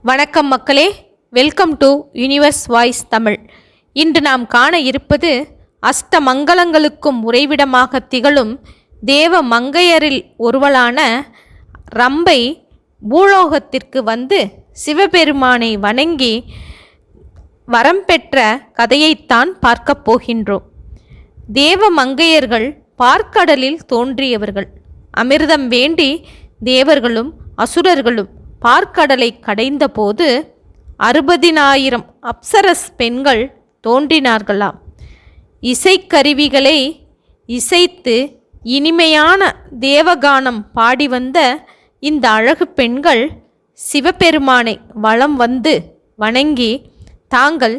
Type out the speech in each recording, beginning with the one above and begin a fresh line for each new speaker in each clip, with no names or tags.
வணக்கம் மக்களே. Welcome to universe voice Tamil இன்று நாம் காண இருப்பது அஷ்ட மங்களங்களுக்கும் உறைவிடமாக திகழும் தேவ மங்கையரில் ஒருவளான ரம்பை பூலோகத்திற்கு வந்து சிவபெருமானை வணங்கி வரம் பெற்ற கதையைத்தான் பார்க்கப் போகின்றோம். தேவ மங்கையர்கள் பார்க்கடலில் தோன்றியவர்கள். அமிர்தம் வேண்டி தேவர்களும் அசுரர்களும் பார்க்கடலை கடைந்தபோது அறுபதினாயிரம் அப்சரஸ் பெண்கள் தோன்றினார்களாம். இசைக்கருவிகளை இசைத்து இனிமையான தேவகானம் பாடி வந்த இந்த அழகு பெண்கள் சிவபெருமானை வளம் வந்து வணங்கி தாங்கள்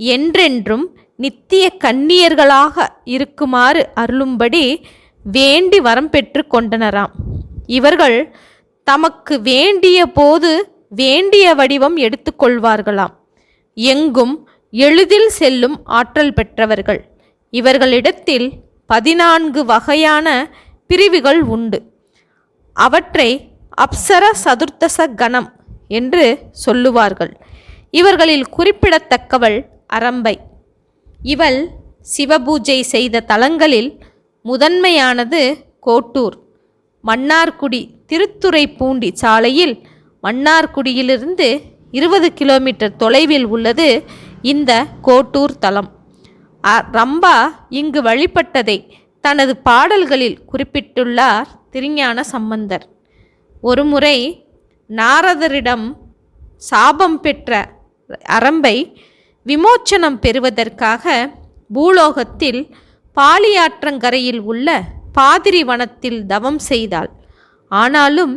என்றென்றும் நித்திய கன்னியர்களாக இருக்குமாறு அருளும்படி வேண்டி வரம் பெற்று கொண்டனராம். இவர்கள் தமக்கு வேண்டிய போது வேண்டிய வடிவம் எடுத்துக்கொள்வார்களாம். எங்கும் எளிதில் செல்லும் ஆற்றல் பெற்றவர்கள். இவர்களிடத்தில் பதினான்கு வகையான பிரிவுகள் உண்டு. அவற்றை அப்சர சதுர்த்தச கணம் என்று சொல்லுவார்கள். இவர்களில் குறிப்பிடத்தக்கவள் அரம்பை. இவள் சிவபூஜை செய்த தலங்களில் முதன்மையானது கோட்டூர். மன்னார்குடி திருத்துறைப்பூண்டி சாலையில் மன்னார்குடியிலிருந்து இருபது கிலோமீட்டர் தொலைவில் உள்ளது இந்த கோட்டூர் தலம். ரம்பா இங்கு வழிபட்டதை தனது பாடல்களில் குறிப்பிட்டுள்ளார் திருஞான சம்பந்தர். ஒருமுறை நாரதரிடம் சாபம் பெற்ற அரம்பை விமோச்சனம் பெறுவதற்காக பூலோகத்தில் பாலியாற்றங்கரையில் உள்ள பாதிரி வனத்தில் தவம் செய்தாள். ஆனாலும்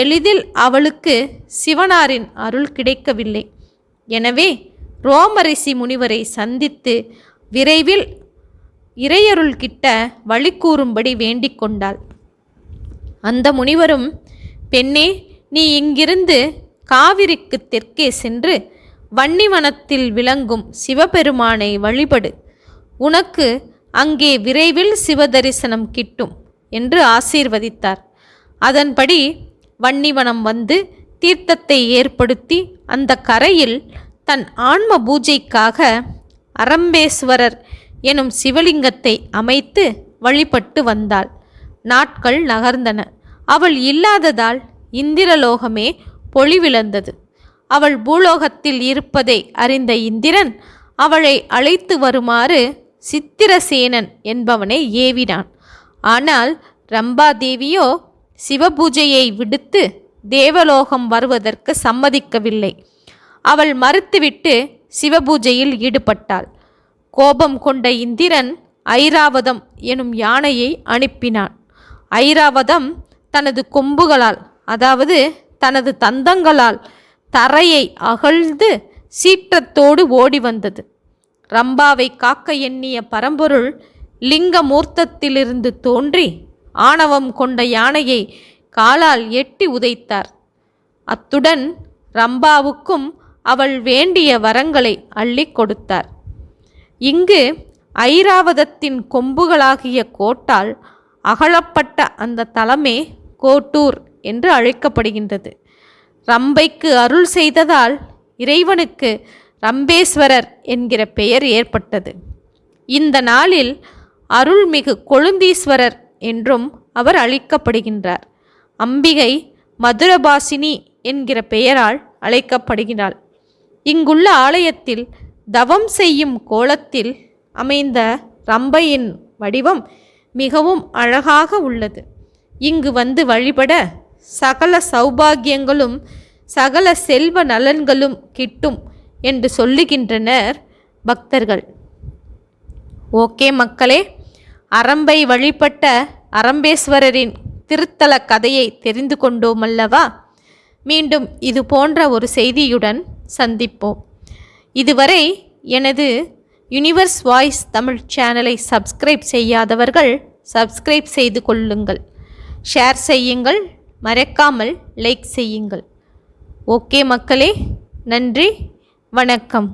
எளிதில் அவளுக்கு சிவனாரின் அருள் கிடைக்கவில்லை. எனவே ரோமரிசி முனிவரை சந்தித்து விரைவில் இறையருள் கிட்ட வழி கூறும்படி வேண்டிக் கொண்டாள். அந்த முனிவரும் பெண்ணே நீ இங்கிருந்து காவிரிக்கு தெற்கே சென்று வன்னிவனத்தில் விளங்கும் சிவபெருமானை வழிபடு. உனக்கு அங்கே விரைவில் சிவதரிசனம் கிட்டும் என்று ஆசீர்வதித்தார். அதன்படி வன்னிவனம் வந்து தீர்த்தத்தை ஏற்படுத்தி அந்த கரையில் தன் ஆன்ம பூஜைக்காக அரம்பேஸ்வரர் எனும் சிவலிங்கத்தை அமைத்து வழிபட்டு வந்தாள். நாட்கள் நகர்ந்தன. அவள் இல்லாததால் இந்திரலோகமே பொழிவிழந்தது. அவள் பூலோகத்தில் இருப்பதை அறிந்த இந்திரன் அவளை அழைத்து வருமாறு சித்திரசேனன் என்பவனை ஏவினான். ஆனால் ரம்பாதேவியோ சிவபூஜையை விடுத்து தேவலோகம் வருவதற்கு சம்மதிக்கவில்லை. அவள் மறுத்துவிட்டு சிவபூஜையில் ஈடுபட்டாள். கோபம் கொண்ட இந்திரன் ஐராவதம் எனும் யானையை அனுப்பினான். ஐராவதம் தனது கொம்புகளால் அதாவது தனது தந்தங்களால் தரையை அகழ்ந்து சீற்றத்தோடு ஓடி வந்தது ரம்பாவை காக்க எண்ணிய பரம்பொருள் லிங்க மூர்த்தத்திலிருந்து தோன்றி ஆணவம் கொண்ட யானையை காலால் எட்டி உதைத்தார். அத்துடன் ரம்பாவுக்கும் அவள் வேண்டிய வரங்களை அள்ளி கொடுத்தார். இங்கு ஐராவதத்தின் கொம்புகளாகிய கோட்டால் அகழப்பட்ட அந்த தலமே கோட்டூர் என்று அழைக்கப்படுகின்றது. ரம்பைக்கு அருள் செய்ததால் இறைவனுக்கு ரம்பேஸ்வரர் என்கிற பெயர் ஏற்பட்டது. இந்த நாளில் அருள்மிகு கொழுந்தீஸ்வரர் என்றும் அவர் அழைக்கப்படுகின்றார். அம்பிகை மதுரபாசினி என்கிற பெயரால் அழைக்கப்படுகிறாள். இங்குள்ள ஆலயத்தில் தவம் செய்யும் கோலத்தில் அமைந்த ரம்பையின் வடிவம் மிகவும் அழகாக உள்ளது. இங்கு வந்து வழிபட சகல சௌபாகியங்களும் சகல செல்வ நலன்களும் கிட்டும். என்று சொல்லுகின்றனர் பக்தர்கள். ஓகே மக்களே அரம்பை வழிபட்ட அரம்பேஸ்வரரின் திருத்தல கதையை தெரிந்து கொண்டோம் அல்லவா? மீண்டும் இது போன்ற ஒரு செய்தியுடன் சந்திப்போம். இதுவரை எனது யுனிவர்ஸ் வாய்ஸ் தமிழ் சேனலை சப்ஸ்கிரைப் செய்யாதவர்கள் சப்ஸ்கிரைப் செய்து கொள்ளுங்கள். ஷேர் செய்யுங்கள் மறக்காமல் லைக் செய்யுங்கள். ஓகே மக்களே நன்றி. வணக்கம்.